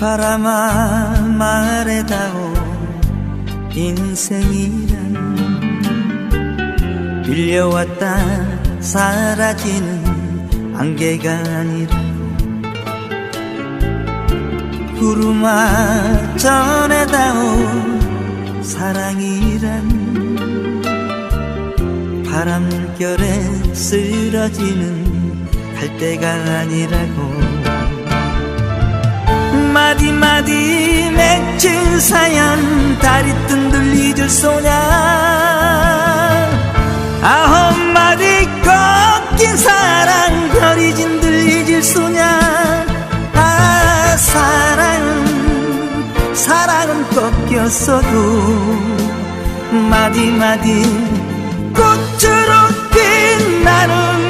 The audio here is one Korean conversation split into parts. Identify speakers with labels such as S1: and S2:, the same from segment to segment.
S1: 바람아 말해다오. 인생이란 빌려왔다 사라지는 안개가 아니라고 구름아 전해다오. 사랑이란 바람결에 쓰러지는 갈대가 아니라고 마디마디 맺힌 사연 다리 뜬들 잊을 소냐 아홉 마디 꺾인 사랑 별이 진들 잊을 소냐 아 사랑은 사랑은 꺾였어도 마디마디 꽃으로 빛나는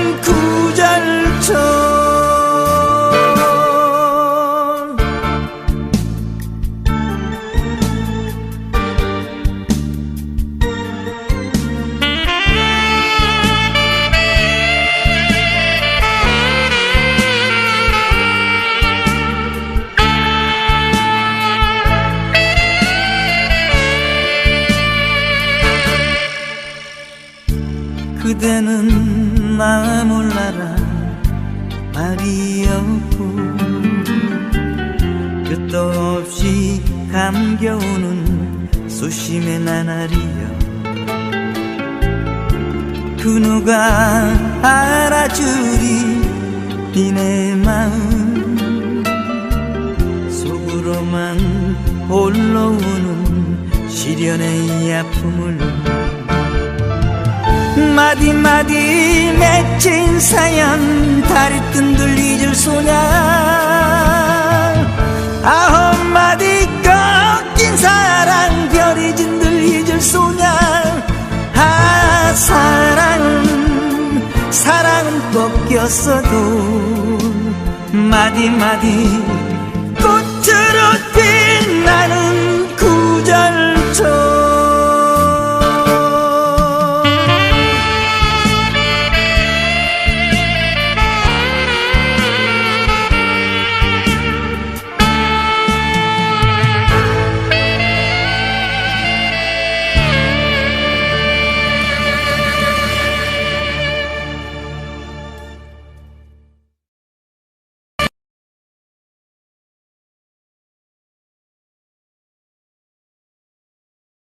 S1: 그대는 나 몰라라 말이 없고 끝도 없이 감겨오는 수심의 나날이여. 그 누가 알아주리 니네 마음 속으로만 홀로 우는 시련의 이 아픔을 마디마디 맺힌 사연 다리 뜬들 잊을 소냐 아홉 마디 꺾인 사랑 별이 진들 잊을 소냐 아 사랑은 사랑은 꺾였어도 마디마디 꽃으로 빛